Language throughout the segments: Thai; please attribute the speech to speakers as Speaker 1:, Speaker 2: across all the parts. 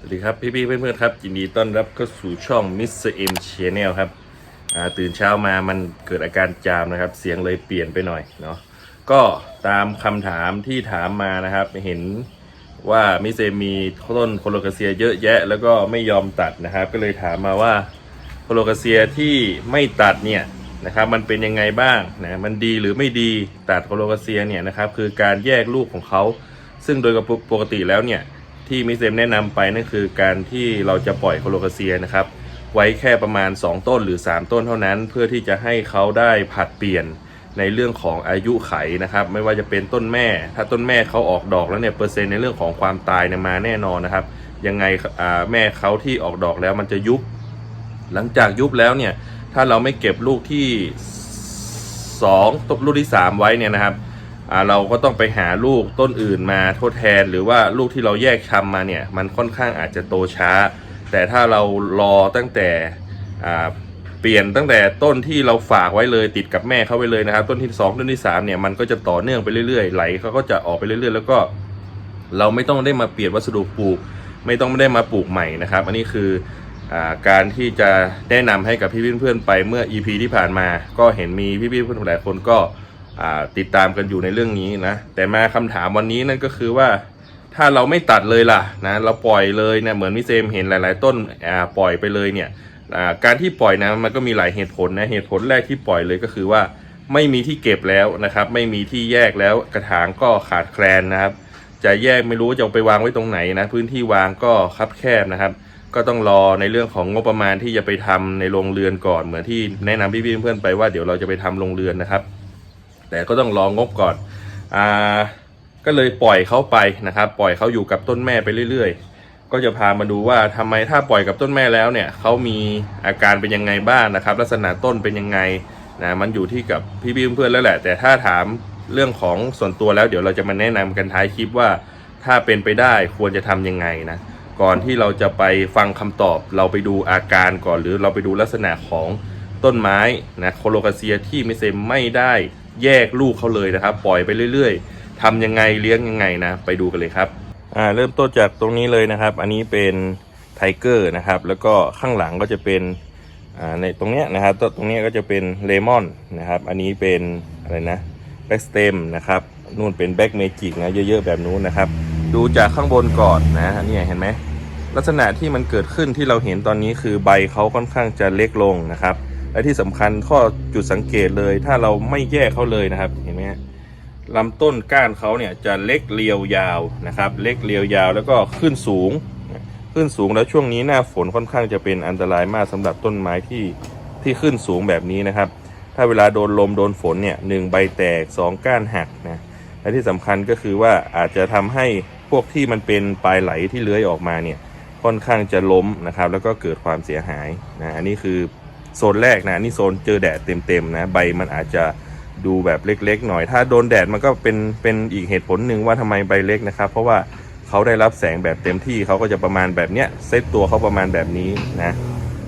Speaker 1: สวัสดีครับ พี่ๆเพื่อนๆครับยินดีต้อนรับเข้าสู่ช่อง Mr. M Channel ครับตื่นเช้ามามันเกิดอาการจามนะครับ เสียงเลยเปลี่ยนไปหน่อยเนาะก็ตามคำถามที่ถามมานะครับ เห็นว่ามิเซมีต้นโคโลกาเซียเยอะแยะ แล้วก็ไม่ยอมตัดนะครับ ก็เลยถามมาว่าโคโลกาเซียที่ไม่ตัดเนี่ยนะครับ มันเป็นยังไงบ้างนะมันดีหรือไม่ดีตัดโคโลกาเซียเนี่ยนะครับ คือการแยกลูกของเขา ซึ่งโดยปกติแล้วเนี่ย ที่มิสเซมแนะนำไปนั่นคือการที่เราจะปล่อยโคโลคาเซียนะครับ ไว้แค่ประมาณ 2 ต้นหรือ 3 ต้นเท่านั้น เพื่อที่จะให้เขาได้ผัดเปลี่ยนในเรื่องของอายุไขนะครับ ไม่ว่าจะเป็นต้นแม่ ถ้าต้นแม่เขาออกดอกแล้วเนี่ยเปอร์เซ็นต์ในเรื่องของความตายเนี่ยมาแน่นอนนะครับ ยังไงอ่าแม่เขาที่ออกดอกแล้วมันจะยุบ หลังจากยุบแล้วเนี่ยถ้าเราไม่เก็บลูกที่2ตบลูกที่ 3 ไว้เนี่ยนะครับ เราก็ต้องไปหาลูกต้นอื่นมาทดแทน หรือว่าลูกที่เราแยกชำมาเนี่ยมันค่อนข้างอาจจะโตช้า แต่ถ้าเรารอตั้งแต่เปลี่ยนตั้งแต่ต้นที่เราฝากไว้เลยติดกับแม่เขาไว้เลยนะครับ ต้นที่ 2 ต้นที่3เนี่ยมันก็จะต่อเนื่องไปเรื่อยๆไหลเขาก็จะออกไปเรื่อยๆ แล้วก็เราไม่ต้องได้มาเปลี่ยนวัสดุปลูก ไม่ต้องได้มาปลูกใหม่นะครับ อันนี้คืออการที่จะแนะนำให้กับพี่เพื่อนๆไปเมื่อ EP ที่ผ่านมา ก็เห็นมีพี่ๆเพื่อนๆหลายคนก็ ติดตามกันอยู่ในเรื่องนี้นะ แต่มาคำถามวันนี้นั่นก็คือว่าถ้าเราไม่ตัดเลยล่ะนะเราปล่อยเลยเนี่ยเหมือนมิเซมเห็นหลาย ๆ ต้นปล่อยไปเลยเนี่ยการที่ปล่อยนะมันก็มีหลายเหตุผลนะเหตุผลแรกที่ปล่อยเลยก็คือว่าไม่มีที่เก็บแล้วนะครับ ไม่มีที่แยกแล้วกระถางก็ขาดแคลนนะครับ จะแยกไม่รู้จะเอาไปวางไว้ตรงไหนนะ พื้นที่วางก็คับแคบนะครับ ก็ต้องรอในเรื่องของงบประมาณที่จะไปทำในโรงเรือนก่อนเหมือนที่แนะนำพี่ๆเพื่อนๆไปว่าเดี๋ยวเราจะไปทำโรงเรือนนะครับ แต่ก็ต้องรองบก่อนอ่าก็เลยปล่อยเขาไปนะครับ ปล่อยเขาอยู่กับต้นแม่ไปเรื่อย ๆ ก็จะพามาดูว่าทำไมถ้าปล่อยกับต้นแม่แล้วเนี่ยเขามีอาการเป็นยังไงบ้างนะครับ ลักษณะต้นเป็นยังไงนะมันอยู่ที่กับพี่ๆเพื่อนๆแล้วแหละ แต่ถ้าถามเรื่องของส่วนตัวแล้วเดี๋ยวเราจะมาแนะนำกันท้ายคลิปว่าถ้าเป็นไปได้ควรจะทำยังไงนะก่อนที่เราจะไปฟังคำตอบเราไปดูอาการก่อน หรือเราไปดูลักษณะของต้นไม้นะโคโลคาเซียที่มิเซมไม่ได้ แยกลูกเขาเลยนะครับ ปล่อยไปเรื่อย ๆทำยังไงเลี้ยงยังไงนะ ไปดูกันเลยครับอ่าเริ่มต้นจากตรงนี้เลยนะครับ อันนี้เป็นไทเกอร์นะครับ แล้วก็ข้างหลังก็จะเป็นอ่าในตรงเนี้ยนะครับตตรงเนี้ยก็จะเป็นเลมอนนะครับ อันนี้เป็นอะไรนะแบ็กสเตมนะครับนู่นเป็นแบ็กเมจิกนะเยอะๆแบบนู้นนะครับ ดูจากข้างบนก่อนนะนี่เห็นไหมลักษณะที่มันเกิดขึ้นที่เราเห็นตอนนี้คือใบเขาค่อนข้างจะเล็กลงนะครับ และที่สำคัญข้อจุดสังเกตเลย ถ้าเราไม่แยกเขาเลยนะครับ เห็นไหมฮะลำต้นก้านเขาเนี่ยจะเล็กเรียวยาวนะครับ เล็กเรียวยาวแล้วก็ขึ้นสูง ขึ้นสูงแล้วช่วงนี้หน้าฝนค่อนข้างจะเป็นอันตรายมากสำหรับต้นไม้ที่ที่ขึ้นสูงแบบนี้นะครับ ถ้าเวลาโดนลมโดนฝนเนี่ยหนึ่งใบแตกสองก้านหักนะและที่สำคัญก็คือว่าอาจจะทำให้พวกที่มันเป็นปลายไหลที่เลื้อยออกมาเนี่ยค่อนข้างจะล้มนะครับ แล้วก็เกิดความเสียหายนะอันนี้คือ โซนแรกนะนี่โซนเจอแดดเต็มๆนะ ใบมันอาจจะดูแบบเล็กๆหน่อย ถ้าโดนแดดมันก็เป็นเป็นอีกเหตุผลหนึ่งว่าทำไมใบเล็กนะครับ เพราะว่าเขาได้รับแสงแบบเต็มที่เขาก็จะประมาณแบบเนี้ยเซตตัวเขาประมาณแบบนี้นะ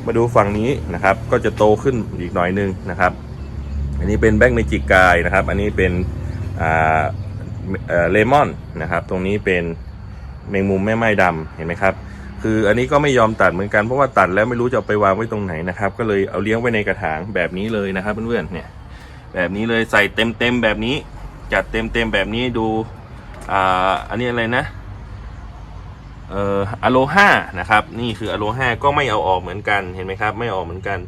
Speaker 1: มาดูฝั่งนี้นะครับ ก็จะโตขึ้นอีกหน่อยนึงนะครับ อันนี้เป็นแบ็กเมจิกกายนะครับ อันนี้เป็นอ่าเลมอนนะครับ ตรงนี้เป็นแมงมุมแม่ไม้ดำเห็นไหมครับ คืออันนี้ก็ไม่ยอมตัดเหมือนกันเพราะว่าตัดแล้วไม่รู้จะเอาไปวางไว้ตรงไหนนะครับ ก็เลยเอาเลี้ยงไว้ในกระถางแบบนี้เลยนะครับเพื่อนๆเนี่ย แบบนี้เลยใส่เต็มเต็มๆแบบนี้ จัดเต็มเต็มๆแบบนี้ดูอ่าอันนี้อะไรนะเอ่ออโลฮานะครับนี่คืออโลฮาก็ไม่เอาออกเหมือนกันเห็นไหมครับ ไม่ออกเหมือนกัน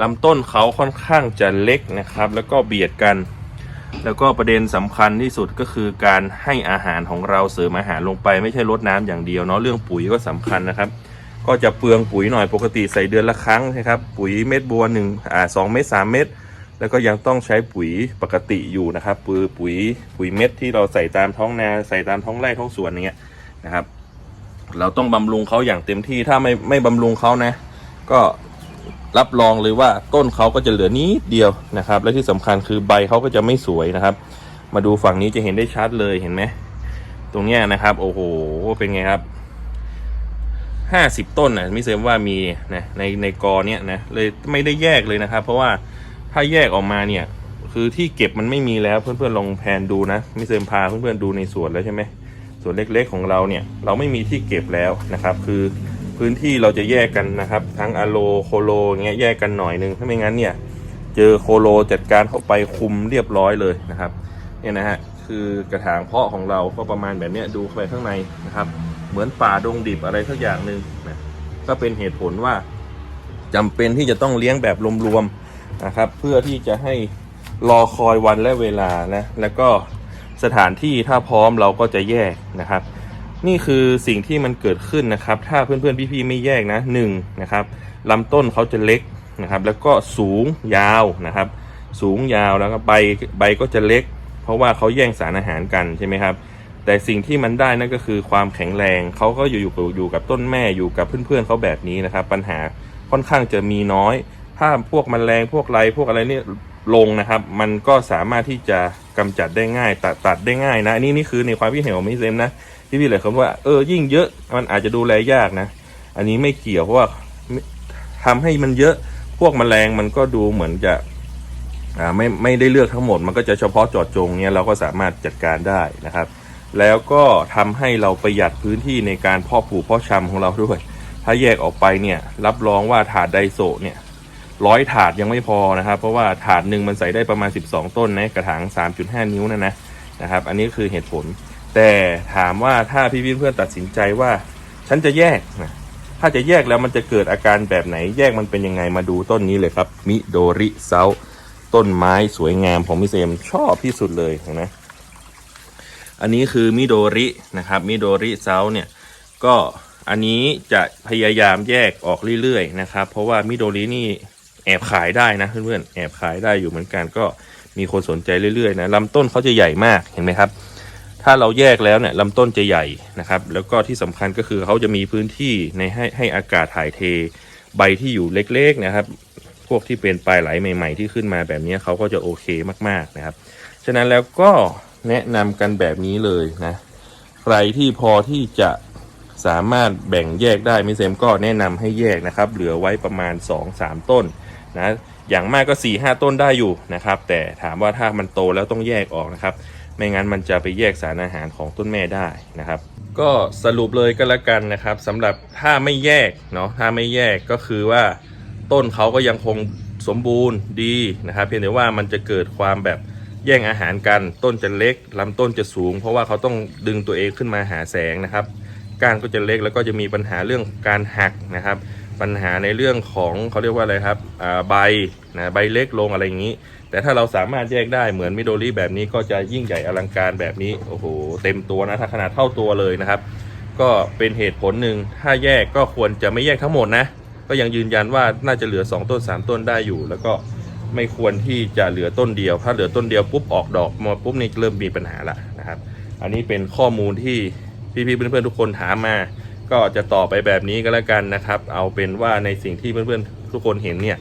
Speaker 1: ลำต้นเขาค่อนข้างจะเล็กนะครับ แล้วก็เบียดกัน แล้วก็ประเด็นสำคัญที่สุดก็คือการให้อาหารของเราเสริมอาหารลงไปไม่ใช่ลดน้ำอย่างเดียวเนาะเรื่องปุ๋ยก็สำคัญนะครับ ก็จะเปลืองปุ๋ยหน่อยปกติใส่เดือนละครั้งนะครับ ปุ๋ยเม็ดบัวหนึ่งอ่าสองเม็ดสามเม็ดแล้วก็ยังต้องใช้ปุ๋ยปกติอยู่นะครับปุ๋ยปุ๋ยปุ๋ยเม็ดที่เราใส่ตามท้องนาใส่ตามท้องไร่ท้องสวนเงี้ยนะครับ เราต้องบำรุงเขาอย่างเต็มที่ถ้าไม่ไม่บำรุงเขานะ ก็ รับรองเลยว่าต้นเขาก็จะเหลือนิดเดียวนะครับ และที่สำคัญคือใบเขาก็จะไม่สวยนะครับ มาดูฝั่งนี้จะเห็นได้ชัดเลยเห็นไหมตรงเนี้ยนะครับ โอ้โหเป็นไงครับห้าสิบต้นนะมิเซมว่ามีนะในในกอเนี้ยนะเลยไม่ได้แยกเลยนะครับ เพราะว่าถ้าแยกออกมาเนี่ย คือที่เก็บมันไม่มีแล้วเพื่อนๆลองแพนดูนะมิเซมพาเพื่อนๆดูในสวนแล้วใช่ไหมส่วนเล็กๆของเราเนี่ย เราไม่มีที่เก็บแล้วนะครับ คือ พื้นที่เราจะแยกกันนะครับ ทั้งอะโลโคโลอ์เงี้ยแยกกันหน่อยนึงถ้าไม่งั้นเนี่ยเจอโคโลจัดการเข้าไปคุมเรียบร้อยเลยนะครับเนี่ยนะฮะคือกระถางเพาะของเราก็ประมาณแบบเนี้ยดูเข้าไปข้างในนะครับ เหมือนป่าดงดิบอะไรสักอย่างหนึ่งนะก็เป็นเหตุผลว่าจำเป็นที่จะต้องเลี้ยงแบบรวมๆนะครับ เพื่อที่จะให้รอคอยวันและเวลานะแล้วก็สถานที่ถ้าพร้อมเราก็จะแยกนะครับ นี่คือสิ่งที่มันเกิดขึ้นนะครับ ถ้าเพื่อนๆพี่ๆไม่แยกนะหนึ่งนะครับลำต้นเขาจะเล็กนะครับ แล้วก็สูงยาวนะครับ สูงยาวแล้วก็ใบใบก็จะเล็ก เพราะว่าเขาแย่งสารอาหารกันใช่ไหมครับ แต่สิ่งที่มันได้นั่นก็คือความแข็งแรงเขาก็อยู่อยู่กับอยู่กับต้นแม่อยู่กับเพื่อนๆเขาแบบนี้นะครับ ปัญหาค่อนข้างจะมีน้อย ถ้าพวกแมลงพวกไรพวกอะไรเนี่ยลงนะครับ มันก็สามารถที่จะกำจัดได้ง่าย ตัดตัดได้ง่ายนะอันนี่นี่คือในความคิดเห็นของมิเซมนะ ที่พี่เลยคำว่าเออยิ่งเยอะมันอาจจะดูแลยากนะ อันนี้ไม่เกี่ยวเพราะว่าทำให้มันเยอะพวกแมลงมันก็ดูเหมือนจะอ่าไม่ไม่ได้เลือกทั้งหมด มันก็จะเฉพาะจาะจงเนี่ยเราก็สามารถจัดการได้นะครับ แล้วก็ทำให้เราประหยัดพื้นที่ในการเพาะปลูกเพาะชำของเราด้วย ถ้าแยกออกไปเนี่ยรับรองว่าถาดไดโซเนี่ยร้อยถาดยังไม่พอนะครับ เพราะว่าถาดหนึ่งมันใส่ได้ประมาณ 12 ต้นนะกระถาง 3.5 นิ้วนะนะนะครับ อันนี้คือเหตุผล แต่ถามว่าถ้าพี่เพื่อนตัดสินใจว่า ฉันจะแยกนะถ้าจะแยกแล้วมันจะเกิดอาการแบบไหนแยกมันเป็นยังไงมาดูต้นนี้เลยครับ มิโดริเซาต้นไม้สวยงามของมิเซมชอบที่สุดเลยเห็นะอันนี้คือมิโดรินะครับมิโดริเซาเนี่ยก็อันนี้จะพยายามแยกออกเรื่อยๆนะครับ เพราะว่ามิโดรินี่แอบขายได้นะเพื่อนๆแอบขายได้อยู่เหมือนกันก็มีคนสนใจเรื่อยๆนะลำต้นเขาจะใหญ่มากเห็นไหมครับ ถ้าเราแยกแล้วเนี่ยลำต้นจะใหญ่นะครับ แล้วก็ที่สำคัญก็คือเขาจะมีพื้นที่ในให้ให้อากาศถ่ายเท ใบที่อยู่เล็กๆนะครับ พวกที่เป็นปลายไหลใหม่ ๆ ที่ขึ้นมาแบบนี้เขาก็จะโอเคมากๆนะครับ ฉะนั้นแล้วก็แนะนำกันแบบนี้เลยนะใครที่พอที่จะสามารถแบ่งแยกได้มิเซมก็แนะนำให้แยกนะครับ เหลือไว้ประมาณ 2-3 ต้นนะอย่างมากก็ 4-5 ต้นได้อยู่นะครับ แต่ถามว่าถ้ามันโตแล้วต้องแยกออกนะครับ ไม่งั้นมันจะไปแยกสารอาหารของต้นแม่ได้นะครับ ก็สรุปเลยก็แล้วกันนะครับสำหรับถ้าไม่แยกเนาะถ้าไม่แยกก็คือว่าต้นเขาก็ยังคงสมบูรณ์ดีนะครับ เพียงแต่ว่ามันจะเกิดความแบบแย่งอาหารกันต้นจะเล็กลำต้นจะสูง เพราะว่าเขาต้องดึงตัวเองขึ้นมาหาแสงนะครับก้านก็จะเล็กแล้วก็จะมีปัญหาเรื่องการหักนะครับ ปัญหาในเรื่องของเขาเรียกว่าอะไรครับอ่าใบนะใบเล็กลงอะไรอย่างนี้ แต่ถ้าเราสามารถแยกได้เหมือนมิโดริแบบนี้ก็จะยิ่งใหญ่อลังการแบบนี้โอ้โหเต็มตัวนะถ้าขนาดเท่าตัวเลยนะครับ ก็เป็นเหตุผลหนึ่งถ้าแยกก็ควรจะไม่แยกทั้งหมดนะ ก็ยังยืนยันว่าน่าจะเหลือ 2 ต้น 3 ต้นได้อยู่ แล้วก็ไม่ควรที่จะเหลือต้นเดียว ถ้าเหลือต้นเดียวปุ๊บออกดอกมาปุ๊บนี่เริ่มมีปัญหาละนะครับ อันนี้เป็นข้อมูลที่พี่ๆเพื่อนๆทุกคนถามมา ก็จะต่อไปแบบนี้ก็แล้วกันนะครับ เอาเป็นว่าในสิ่งที่เพื่อนๆทุกคนเห็นเนี่ย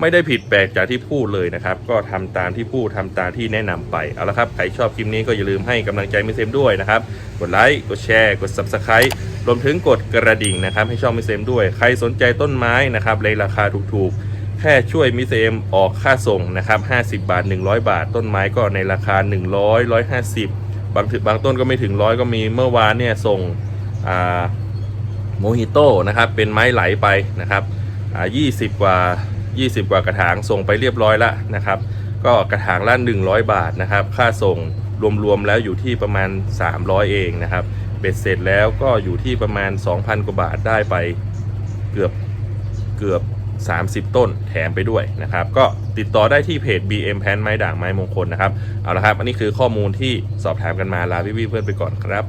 Speaker 1: ไม่ได้ผิดแปลกจากที่พูดเลยนะครับ ก็ทำตามที่พูดทำตามที่แนะนำไป เอาละครับ ใครชอบคลิปนี้ก็อย่าลืมให้กำลังใจมิเซมด้วยนะครับ กดไลค์ กดแชร์ กด Subscribe รวมถึงกดกระดิ่งนะครับ ให้ช่องมิเซมด้วย ใครสนใจต้นไม้นะครับในราคาถูกๆ แค่ช่วยมิเซมออกค่าส่งนะครับ 50 บาท 100 บาท ต้นไม้ก็ในราคา 100 150 บางถึงบางต้นก็ไม่ถึงร้อยก็มี เมื่อวานเนี่ยส่งอ่า โมฮิโต้นะครับเป็นไม้ไหลไปนะครับอ่า20 กว่า 20 กว่ากระถางส่งไปเรียบร้อยแล้วนะครับ ก็กระถางละ 100 บาทนะครับ ค่าส่งรวมๆแล้วอยู่ที่ประมาณ 300 เองนะครับเบ็ดเสร็จแล้วก็อยู่ที่ประมาณ 2,000 กว่าบาทได้ไปเกือบเกือบ 30 ต้นแถมไปด้วยนะครับ ก็ติดต่อได้ที่เพจ BM แพนไม้ด่างไม้มงคลนะครับ เอาละครับ อันนี้คือข้อมูลที่สอบถามกันมาลาพี่ๆเพื่อนไปก่อนครับ